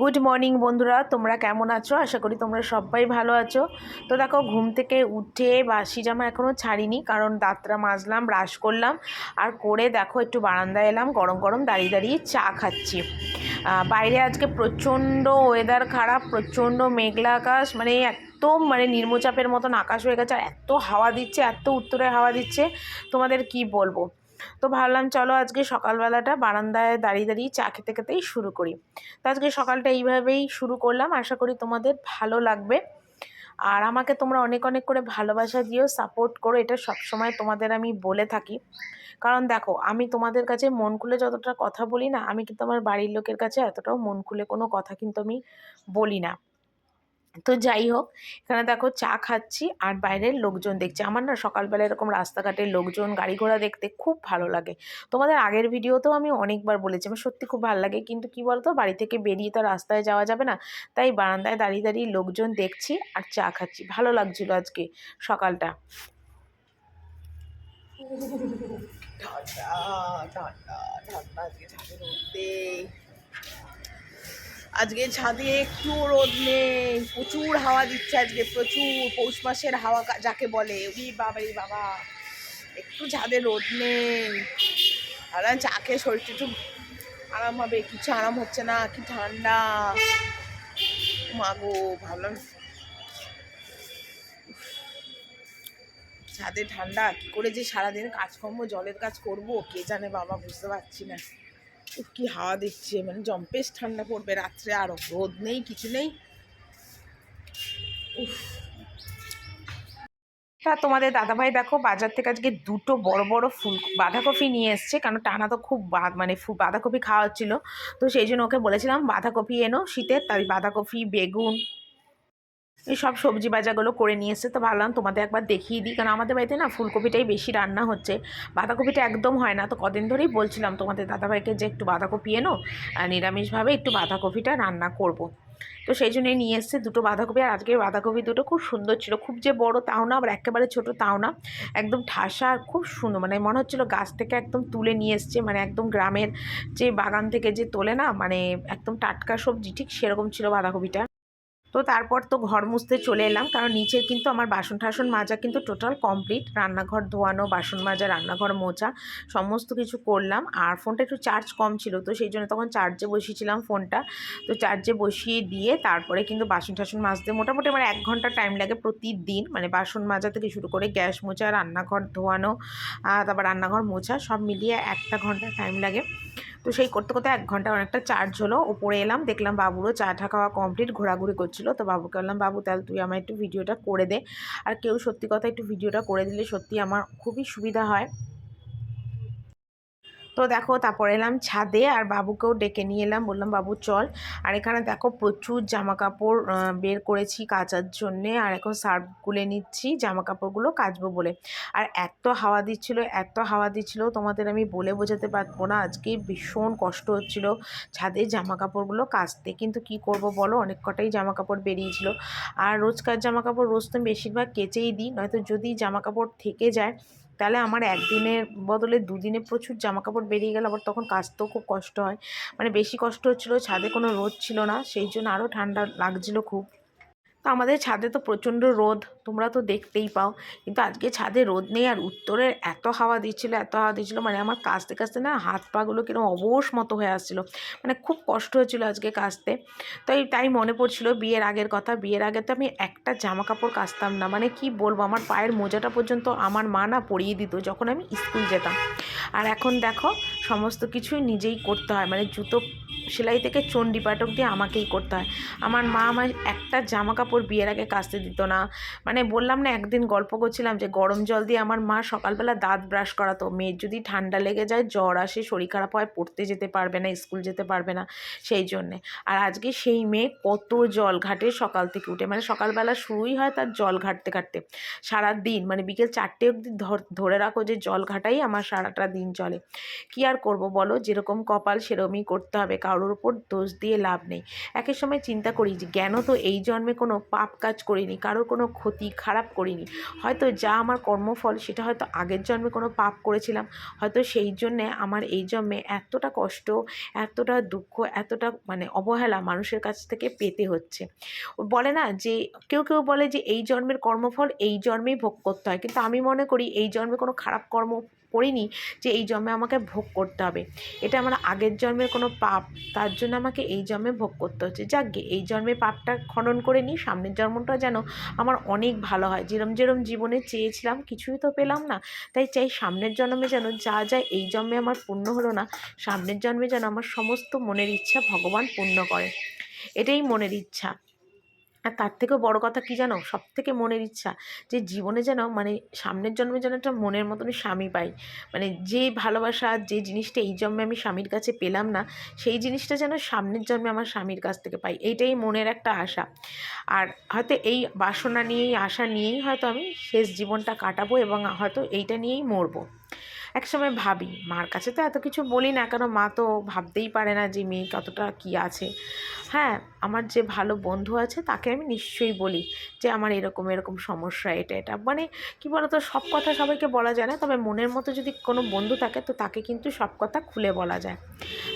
Good morning বন্ধুরা। তোমরা কেমন আছো? আশা করি তোমরা সবাই ভালো আছো। তো দেখো, ঘুম থেকে উঠে বাসি জামা এখনও ছাড়িনি, কারণ দাঁতটা মাজলাম, ব্রাশ করলাম, আর করে দেখো, একটু বারান্দায় এলাম, গরম গরম দাঁড়িয়ে দাঁড়িয়ে চা খাচ্ছি। বাইরে আজকে প্রচণ্ড ওয়েদার খারাপ, প্রচণ্ড মেঘলা আকাশ মানে একদম মানে নির্মচাপের মতন আকাশ হয়ে গেছে, আর এত হাওয়া দিচ্ছে, এত উত্তরে হাওয়া দিচ্ছে। তোমাদের কি বলব? তো ভাবলাম চলো আজকে সকালবেলাটা বারান্দায় দাঁড়িয়ে দাঁড়িয়ে চা খেতে খেতেই শুরু করি। তো আজকে সকালটা এইভাবেই শুরু করলাম। আশা করি তোমাদের ভালো লাগবে। আর আমাকে তোমরা অনেক অনেক করে ভালোবাসা দিও সাপোর্ট করো, এটা সবসময় তোমাদের আমি বলে থাকি। কারণ দেখো, আমি তোমাদের কাছে মন খুলে যতটা কথা বলি না, আমি কিন্তু আমার বাড়ির লোকের কাছে এতটাও মন খুলে কোনো কথা কিন্তু আমি বলি না। তো যাই হোক এখানে দেখো চা খাচ্ছি আর বাইরের লোকজন দেখছি। আমার না সকালবেলা এরকম রাস্তাঘাটের লোকজন গাড়ি ঘোড়া দেখতে খুব ভালো লাগে। তোমাদের আগের ভিডিওতেও আমি অনেকবার বলেছি, আমার সত্যি খুব ভালো লাগে। কিন্তু কি বলতো, বাড়ি থেকে বেরিয়ে তো রাস্তায় যাওয়া যাবে না। তাই বারান্দায় দাঁড়িয়ে দাঁড়িয়ে লোকজন দেখছি আর চা খাচ্ছি। ভালো লাগছিল আজকে সকালটা। ঠান্ডা ঠান্ডা ঠান্ডা আজকে আজকে ছাদে একটু রোদ নেই, প্রচুর হাওয়া দিচ্ছে আজকে, প্রচুর। পৌষ মাসের হাওয়া যাকে বলে, উই বাবা রে বাবা। একটু ছাদে রোদ নেই। আর চাকে শরীরটা একটু আরাম হবে, কিছু আরাম হচ্ছে না, কি ঠান্ডা। মাগো, ভাবলাম ছাদে ঠান্ডা, কি করে যে সারাদিন কাজকর্ম, জলের কাজ করব, কে জানে বাবা, বুঝতে পারছি না। কি হাওয়া দিচ্ছে মানে জম্পেশ ঠান্ডা পড়বে রাত্রে আরও রোদ নেই, কিছু নেই। তা তোমাদের দাদাভাই দেখো, বাজার থেকে আজকে দুটো বড় বড় ফুল, বাঁধাকপি নিয়ে এসছে, কারণ টানা তো খুব মানে বাঁধাকপি খাওয়া হচ্ছিল। তো সেই জন্য ওকে বলেছিলাম, বাঁধাকপি এনো শীতের, তাই বাঁধাকপি, বেগুন সব সবজি বাজাগুলো করে নিয়ে এসে তো ভাবলাম তোমাদের একবার দেখিয়ে দিই। কারণ আমাদের বাড়িতে না ফুলকপিটাই বেশি রান্না হচ্ছে। বাঁধাকপিটা একদম হয় না। তো কদিন ধরেই বলছিলাম তোমাদের দাদাভাইকে যে একটু বাঁধাকপি এনো, আর নিরামিষভাবে একটু বাঁধাকপিটা রান্না করব। তো সেই জন্যই নিয়ে এসছে দুটো বাঁধাকপি। আর আজকের বাঁধাকপি দুটো খুব সুন্দর ছিল। খুব যে বড় তাও না, আবার একেবারে ছোট তাও না। একদম ঠাসা আর খুব সুন্দর। মানে মনে হচ্ছিল গাছ থেকে একদম তুলে নিয়ে এসছে। মানে একদম গ্রামের যে বাগান থেকে যে তোলে না মানে একদম টাটকা সবজি, ঠিক সেরকম ছিল বাঁধাকপিটা। তো তারপর তো ঘর মুছতে চলে এলাম, কারণ নিচের কিন্তু আমার বাসন ঠাসন মাজা কিন্তু টোটাল কমপ্লিট রান্নাঘর ধোয়ানো, বাসন মাজা, রান্নাঘর মোছা, সমস্ত কিছু করলাম। আর ফোনটা একটু চার্জ কম ছিল, তো সেই জন্য তখন চার্জে বসিয়েছিলাম ফোনটা। তো চার্জে বসিয়ে দিয়ে তারপরে কিন্তু বাসন ঠাসন মাজতে মোটামুটি আমার এক ঘণ্টা টাইম লাগে প্রতিদিন। মানে বাসন মাজা থেকে শুরু করে গ্যাস মোছা, রান্নাঘর ধোয়ানো তারপর রান্নাঘর মোছা, সব মিলিয়ে একটা ঘণ্টা টাইম লাগে। তো সেই করতে করতে এক ঘণ্টা অনেকটা চার্জ হলো। ওপরে এলাম, দেখলাম বাবুরও চা ঠা খাওয়া কমপ্লিট ঘোরাঘুরি করছিল। তো বাবুকে বললাম, বাবু, তাহলে তুই আমার একটু ভিডিওটা করে দে। আর কেউ সত্যি কথা একটু ভিডিওটা করে দিলে সত্যি আমার খুবই সুবিধা হয়। তো দেখো, তারপর এলাম ছাদে আর বাবুকেও ডেকে নিয়ে এলাম। বললাম, বাবু, চল। আর এখানে দেখো, প্রচুর জামা কাপড় বের করেছি কাচার জন্যে। আর এখন সার্ফ গুলে নিচ্ছি জামা কাপড়গুলো কাচবো বলে। আর এত হাওয়া দিচ্ছিল, এত হাওয়া দিচ্ছিল, তোমাদের আমি বলে বোঝাতে পারব না। আজকে ভীষণ কষ্ট হচ্ছিল ছাদে জামা কাপড়গুলো কাচতে। কিন্তু কি করব বলো? অনেক কটাই জামা কাপড় বেরিয়েছিল। আর রোজকার জামা কাপড় রোজ তো বেশিরভাগ কেচেই দিই। নয়তো যদি জামা কাপড় থেকে যায় তাহলে আমার একদিনের বদলে দুদিনে প্রচুর জামা কাপড় বেরিয়ে গেল, আবার তখন কাচতেও খুব কষ্ট হয়। মানে বেশি কষ্ট হচ্ছিল, ছাদে কোনো রোদ ছিল না, সেই জন্য আরও ঠান্ডা লাগছিল খুব। তো আমাদের ছাদে তো প্রচণ্ড রোদ, তোমরা তো দেখতেই পাও। কিন্তু আজকে ছাদে রোদ নেই আর উত্তরের এত হাওয়া দিচ্ছিল, এত হাওয়া দিচ্ছিল মানে আমার কাচতে কাচতে না হাত পাগুলো কীরকম অবশ মতো হয়ে আসছিল। মানে খুব কষ্ট হচ্ছিল আজকে কাচতে তাই তাই মনে পড়ছিল বিয়ের আগের কথা। বিয়ের আগে তো আমি একটা জামা কাপড় কাচতাম না। মানে কি বলব, আমার পায়ের মোজাটা পর্যন্ত আমার মা না পরিয়ে দিত যখন আমি স্কুল যেতাম। আর এখন দেখো, সমস্ত কিছুই নিজেই করতে হয়। মানে জুতো সেলাই থেকে চণ্ডী পাটক দিয়ে আমাকেই করতে হয়। আমার মা আমার একটা জামা কাপড় বিয়ের আগে কাচতে দিত না। মানে বললাম না, একদিন গল্প করছিলাম যে গরম জল দিয়ে আমার মা সকালবেলা দাঁত ব্রাশ করাতো। মেয়ের যদি ঠান্ডা লেগে যায়, জ্বর আসে, শরীর খারাপ হয়, পড়তে যেতে পারবে না, স্কুল যেতে পারবে না, সেই জন্যে। আর আজকে সেই মেয়ে কত জল ঘাটে সকাল থেকে উঠে। মানে সকালবেলা শুরুই হয় তার জল ঘাটতে ঘাটতে। সারা দিন মানে বিকেল চারটে অবধি ধর- রাখো যে জল ঘাটাই আমার সারাটা দিন চলে। কি আর করব বলো? যেরকম কপাল, সেরকমই করতে হবে। কারোর কারোর ওপর দোষ দিয়ে লাভ নেই। একের সময় চিন্তা করি যে জ্ঞানও তো এই জন্মে কোনো পাপ কাজ করিনি, কারোর কোনো ক্ষতি খারাপ করিনি। হয়তো যা আমার কর্মফল, সেটা হয়তো আগের জন্মে কোনো পাপ করেছিলাম। হয়তো সেই জন্যে আমার এই জন্মে এতটা কষ্ট, এতটা দুঃখ, এতটা মানে অবহেলা মানুষের কাছ থেকে পেতে হচ্ছে। বলে না যে, কেউ কেউ বলে যে এই জন্মের কর্মফল, এই জন্মেই ভোগ করতে হয়। কিন্তু আমি মনে করি এই জন্মে কোনো খারাপ কর্ম করিনি যে এই জন্মে আমাকে ভোগ করতে হবে। এটা আমার আগের জন্মের কোনো পাপ, তার জন্য আমাকে এই জন্মে ভোগ করতে হচ্ছে। যাক গে এই জন্মে পাপটা খনন করে নিই সামনের জন্মটা যেন আমার অনেক ভালো হয়। যেরম যেরম জীবনে চেয়েছিলাম, কিছুই তো পেলাম না। তাই চাই সামনের জন্মে যেন যা যা এই জন্মে আমার পূর্ণ হলো না, সামনের জন্মে যেন আমার সমস্ত মনের ইচ্ছা ভগবান পূর্ণ করে। এটাই মনের ইচ্ছা। আর তার থেকেও বড় কথা কী জানো? সব থেকে মনের ইচ্ছা যে জীবনে যেন মানে সামনের জন্মে যেন একটা মনের মতনই স্বামী পাই। মানে যে ভালোবাসা, যে জিনিসটা এই জন্মে আমি স্বামীর কাছে পেলাম না, সেই জিনিসটা যেন সামনের জন্মে আমার স্বামীর কাছ থেকে পাই। এইটাই মনের একটা আশা। আর হয়তো এই বাসনা নিয়েই, আশা নিয়েই হয়তো আমি শেষ জীবনটা কাটাবো এবং হয়তো এইটা নিয়েই মরবো। এক সময় ভাবি, মার কাছে তো এত কিছু বলি না কারণ মা তো ভাবতেই পারে না যে মেয়ে কতটা কী আছে? হ্যাঁ আমার যে ভালো বন্ধু আছে তাকে আমি নিশ্চয়ই বলি যে আমার এরকম এরকম সমস্যা, এটা এটা। মানে কী বলতো, সব কথা সবাইকে বলা যায় না, তবে মনের মতো যদি কোনো বন্ধু থাকে তো তাকে কিন্তু সব কথা খুলে বলা যায়।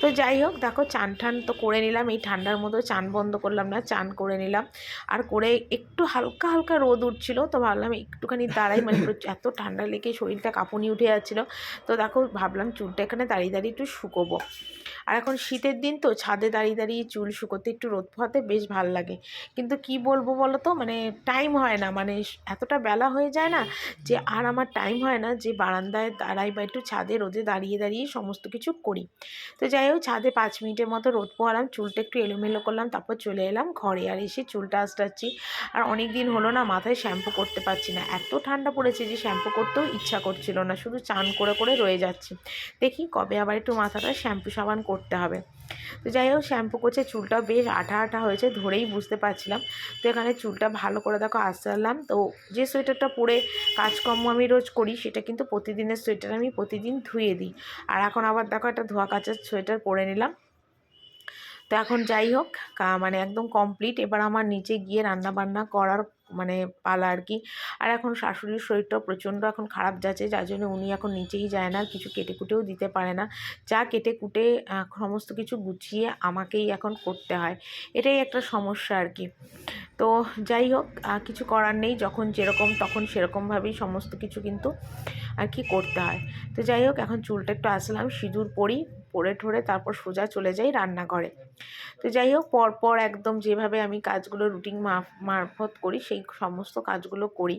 তো যাই হোক, দেখো চান টান তো করে নিলাম, এই ঠান্ডার মতো চান বন্ধ করলাম না, চান করে নিলাম। আর করে একটু হালকা হালকা রোদ উঠছিল, তো ভাবলাম একটুখানি দাঁড়াই মানে এত ঠান্ডা লেগে শরীরটা কাঁপুনি উঠে যাচ্ছিল। তো দেখো, ভাবলাম চুলটা এখানে দাঁড়িয়ে দাঁড়িয়ে একটু শুকোবো। আর এখন শীতের দিন তো ছাদে দাঁড়িয়ে দাঁড়িয়ে চুল শুকোতে একটু রোদ পোহাতে বেশ ভালো লাগে। কিন্তু কি বলব বলো তো মানে টাইম হয় না। মানে এতটা বেলা হয়ে যায় না যে আর আমার টাইম হয় না যে বারান্দায় দাঁড়াই বা একটু ছাদে রোদে দাঁড়িয়ে দাঁড়িয়ে সমস্ত কিছু করি। তো যাই হোক, ছাদে পাঁচ মিনিটের মতো রোদ পোহালাম, চুলটা একটু এলোমেলো করলাম, তারপর চলে এলাম ঘরে আর এসে চুলটা আস্তাচ্ছি। আর অনেক দিন হলো না মাথায় শ্যাম্পু করতে পারছি না। এত ঠান্ডা পড়েছে যে শ্যাম্পু করতেও ইচ্ছা করছিল না। শুধু চান করে করে রয়ে যাচ্ছি। দেখি কবে আবার একটু মাথাটা শ্যাম্পু সাবান করতে হবে। তো যাই হোক শ্যাম্পু করছে, চুলটাও বেশ আঠা আঠা হয়েছে, ধরেই বুঝতে পারছিলাম। তো এখানে চুলটা ভালো করে দেখো আসলাম তো যে সোয়েটারটা পরে কাজকর্ম আমি রোজ করি, সেটা কিন্তু প্রতিদিনের সোয়েটার আমি প্রতিদিন ধুয়ে দিই। আর এখন আবার দেখো একটা ধোয়া কাচের সোয়েটার পরে নিলাম। তো এখন যাই হোক মানে একদম কমপ্লিট এবার আমার নিচে গিয়ে রান্না বান্না করার মানে পালা আর কি। আর এখন শাশুড়ির শরীরটাও প্রচণ্ড এখন খারাপ যাচ্ছে, যার জন্য উনি এখন নিচেই যায় না, কিছু কেটে কুটেও দিতে পারে না। যা কেটে কুটে সমস্ত কিছু গুছিয়ে আমাকেই এখন করতে হয়। এটাই একটা সমস্যা আর কি। তো যাই হোক কিছু করার নেই, যখন যেরকম তখন সেরকমভাবেই সমস্ত কিছু কিন্তু আর কি করতে হয়। তো যাই হোক, এখন চুলটা একটু আসলাম সিঁদুর পরি। পরে ঠরে তারপর সোজা চলে যাই রান্নাঘরে। তো যাই হোক, পরপর একদম যেভাবে আমি কাজগুলো রুটিন মারফত করি, সেই সমস্ত কাজগুলো করি।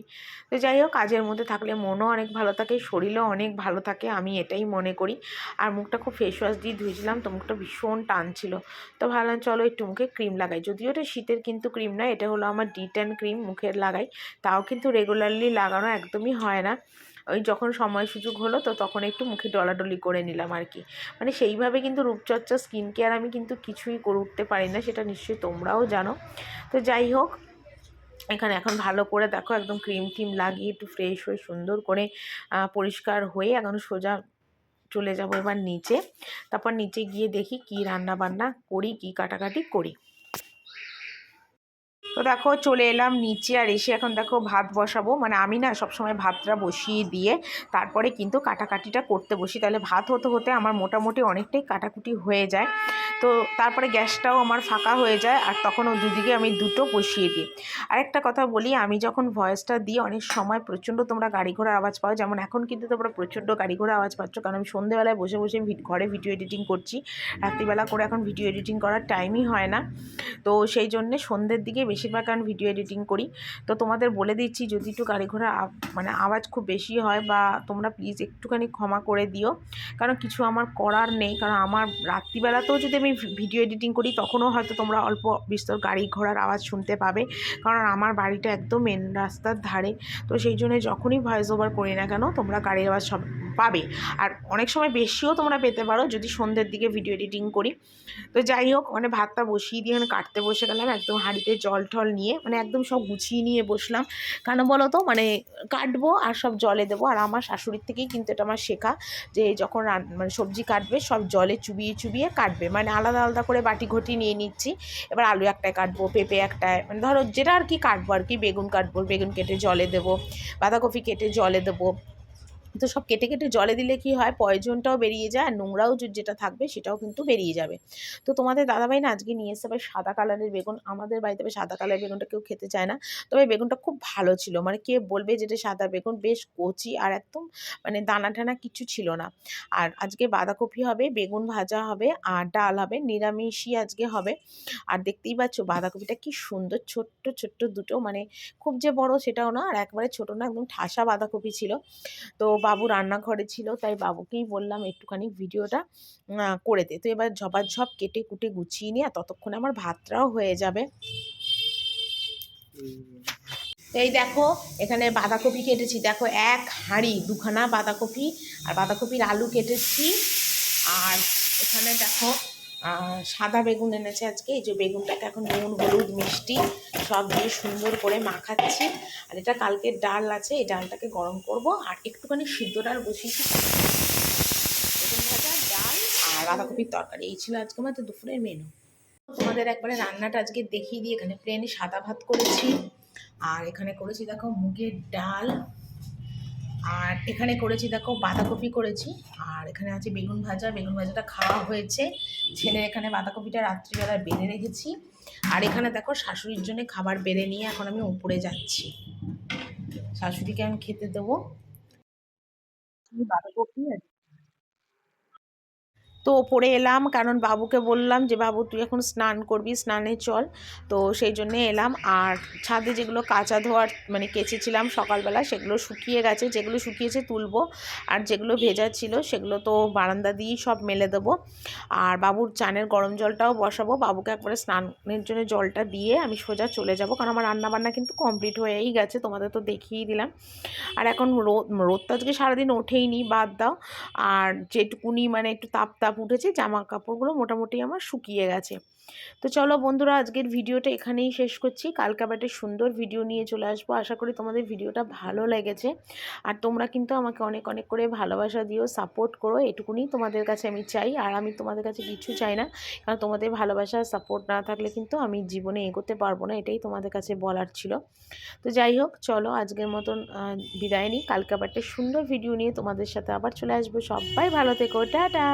তো যাই হোক, কাজের মধ্যে থাকলে মনও অনেক ভালো থাকে, শরীরও অনেক ভালো থাকে, আমি এটাই মনে করি। আর মুখটা খুব ফেস ওয়াশ দিয়ে ধুয়েছিলাম, তো মুখটা ভীষণ টান ছিল। তো ভাবলাম, চলো একটু মুখে ক্রিম লাগাই। যদিও এটা শীতের কিন্তু ক্রিম নয়, এটা হলো আমার ডি টেন ক্রিম মুখের লাগাই। তাও কিন্তু রেগুলারলি লাগানো একদমই হয় না। ওই যখন সময় সুযোগ হলো তো তখন একটু মুখে ডলাডলি করে নিলাম আর কি। মানে সেইভাবে কিন্তু রূপচর্চা স্কিন কেয়ার আমি কিন্তু কিছুই করে উঠতে পারি না, সেটা নিশ্চয়ই তোমরাও জানো। তো যাই হোক, এখানে এখন ভালো করে দেখো একদম ক্রিম টিম লাগিয়ে একটু ফ্রেশ হয়ে সুন্দর করে পরিষ্কার হয়ে এখন সোজা চলে যাব এবার নিচে। তারপর নিচে গিয়ে দেখি কি রান্না বান্না করি, কি কাটাকাটি করি। তো দেখো চলে এলাম নিচে আর এসে এখন দেখো ভাত বসাবো। মানে আমি না সবসময় ভাতটা বসিয়ে দিয়ে তারপরে কিন্তু কাটাকাটিটা করতে বসি। তাহলে ভাত হতে হতে আমার মোটামুটি অনেকটাই কাটাকুটি হয়ে যায়। তো তারপরে গ্যাসটাও আমার ফাঁকা হয়ে যায় আর তখন ও দুদিকে আমি দুটো বসিয়ে দিই। আরেকটা কথা বলি, আমি যখন ভয়েসটা দিই অনেক সময় প্রচণ্ড তোমরা গাড়ি ঘোড়ার আওয়াজ পাও। যেমন এখন কিন্তু তোমরা প্রচণ্ড গাড়ি ঘোড়ার আওয়াজ পাচ্ছ, কারণ আমি সন্ধেবেলায় বসে বসে ঘরে ভিডিও এডিটিং করছি। রাত্রিবেলা করে এখন ভিডিও এডিটিং করার টাইমই হয় না। তো সেই জন্যে সন্ধ্যের দিকে বেশিরভাগ আমি ভিডিও এডিটিং করি। তো তোমাদের বলে দিচ্ছি, যদি একটু গাড়ি ঘোড়া মানে আওয়াজ খুব বেশি হয় বা তোমরা প্লিজ একটুখানি ক্ষমা করে দিও। কারণ কিছু আমার করার নেই, কারণ আমার রাত্রিবেলাতেও যদি আমি ভিডিও এডিটিং করি, তখনও হয়তো তোমরা অল্প বিস্তর গাড়ি ঘোড়ার আওয়াজ শুনতে পাবে। কারণ আমার বাড়িটা একদম মেন রাস্তার ধারে। তো সেই জন্য যখনই ভয়েস ওভার করি না কেন, তোমরা গাড়ির আওয়াজ সব পাবে। আর অনেক সময় বেশিও তোমরা পেতে পারো যদি সন্ধ্যের দিকে ভিডিও এডিটিং করি। তো যাই হোক মানে ভাতটা বসিয়ে দিয়ে মানে কাটতে বসে গেলাম, একদম হাঁড়িতে জল টল ঠল নিয়ে মানে একদম সব গুছিয়ে নিয়ে বসলাম। কেন বলো তো মানে কাটবো আর সব জলে দেবো। আর আমার শাশুড়ির থেকেই কিন্তু এটা আমার শেখা যে যখন মানে সবজি কাটবে, সব জলে চুবিয়ে চুবিয়ে কাটবে। মানে আলাদা আলাদা করে বাটি ঘটি নিয়ে নিচ্ছি। এবার আলু একটায় কাটবো, পেঁপে একটায় মানে ধরো যেটা আর কি কাটবো আর কি, বেগুন কাটবো, বেগুন কেটে জলে দেবো, বাঁধাকপি কেটে জলে দেবো। তো সব কেটে কেটে জলে দিলে কি হয়? পয়জনটাও বেরিয়ে যায় আর নোংরাও যেটা থাকবে সেটাও কিন্তু বেরিয়ে যাবে। তো তোমাদের দাদাভাই না আজকে নিয়ে এসে সাদা কালারের বেগুন। আমাদের বাড়িতে সাদা কালারের বেগুনটা কেউ খেতে চায় না। তবে বেগুনটা খুব ভালো ছিল। মানে কে বলবে যেটা সাদা বেগুন? বেশ কচি আর একদম মানে দানা টানা কিছু ছিল না। আর আজকে বাঁধাকপি হবে, বেগুন ভাজা হবে আর ডাল হবে, নিরামিষই আজকে হবে। আর দেখতেই পাচ্ছ বাঁধাকপিটা কি সুন্দর ছোট্ট ছোট্ট দুটো। মানে খুব যে বড় সেটাও না, আর একবারে ছোট না, একদম ঠাসা বাঁধাকপি ছিল। তো বাবু রান্নাঘরে ছিল, তাই বাবুকেই বললাম একটুখানি ভিডিওটা করে দে। তো এবার ঝপাঝপ কেটে কুটে গুছিয়ে নিয়ে ততক্ষণে আমার ভাতটাও হয়ে যাবে। এই দেখো, এখানে বাঁধাকপি কেটেছি। দেখো, এক হাঁড়ি, দুখানা বাঁধাকপি, আর বাঁধাকপির আলু কেটেছি। আর এখানে দেখো সাদা বেগুন এনেছে আজকে। এই যে বেগুনটাকে এখন নুন, হলুদ, মিষ্টি সব দিয়ে সুন্দর করে মাখাচ্ছি। আর এটা কালকের ডাল আছে, এই ডালটাকে গরম করব। আর একটুখানি সিদ্ধ ডাল বসিয়েছি। বেগুন ভাজা, ডাল আর বাঁধাকপির তরকারি। এই ছিল আজকে আমাদের দুপুরের মেনু তোমাদের একবারে রান্নাটা আজকে দেখিয়ে দিয়ে এখানে প্লেনে সাদা ভাত করেছি। আর এখানে করেছি, দেখো মুগের ডাল। আর এখানে করেছি, দেখো, বাঁধাকপি করেছি। আর এখানে আছে বেগুন ভাজা। বেগুন ভাজাটা খাওয়া হয়েছে। ছেলে এখানে বাঁধাকপিটা রাত্রিবেলা বেড়ে রেখেছি। আর এখানে দেখো, শাশুড়ির জন্য খাবার বেড়ে নিয়ে এখন আমি উপরে যাচ্ছি। শাশুড়িকে আমি খেতে দেবো। বাঁধাকপি আর তো ওপরে এলাম, কারণ বাবুকে বললাম যে, বাবু, তুই এখন স্নান করবি, স্নানে চল। তো সেই জন্যে এলাম। আর ছাদে যেগুলো কাঁচা ধোয়ার মানে কেচেছিলাম সকালবেলা, সেগুলো শুকিয়ে গেছে। যেগুলো শুকিয়েছে তুলবো, আর যেগুলো ভেজা ছিল, সেগুলো তো বারান্দা দিয়েই সব মেলে দেবো। আর বাবুর চানের গরম জলটাও বসাবো। বাবুকে একবারে স্নানের জন্য জলটা দিয়ে আমি সোজা চলে যাব, কারণ আমার রান্নাবান্না কিন্তু কমপ্লিট হয়েই গেছে, তোমাদের তো দেখিয়ে দিলাম। আর এখন রোদ, রোদটা আজকে সারাদিন ওঠেইনি, বাদ দাও। আর যেটুকুনি মানে একটু তাপ তাপ উঠেছে জামা কাপড়গুলো মোটামুটি আমার শুকিয়ে গেছে। তো চলো বন্ধুরা, আজকের ভিডিওটা এখানেই শেষ করছি। কালকে আবার একটা সুন্দর ভিডিও নিয়ে চলে আসব। আশা করি তোমাদের ভিডিওটা ভালো লেগেছে। আর তোমরা কিন্তু আমাকে অনেক অনেক করে ভালোবাসা দিও, সাপোর্ট করো। এটুকুনি তোমাদের কাছে আমি চাই। আর আমি তোমাদের কাছে কিছু চাই না। কারণ তোমাদের ভালোবাসা, সাপোর্ট না থাকলে কিন্তু আমি জীবনে এগোতে পারব না। এটাই তোমাদের কাছে বলার ছিল। তো যাই হোক, চলো আজকের মতন বিদায় নিই। কালকে আবার একটা সুন্দর ভিডিও নিয়ে তোমাদের সাথে আবার চলে আসব। সবাই ভালো থেকো। টাটা!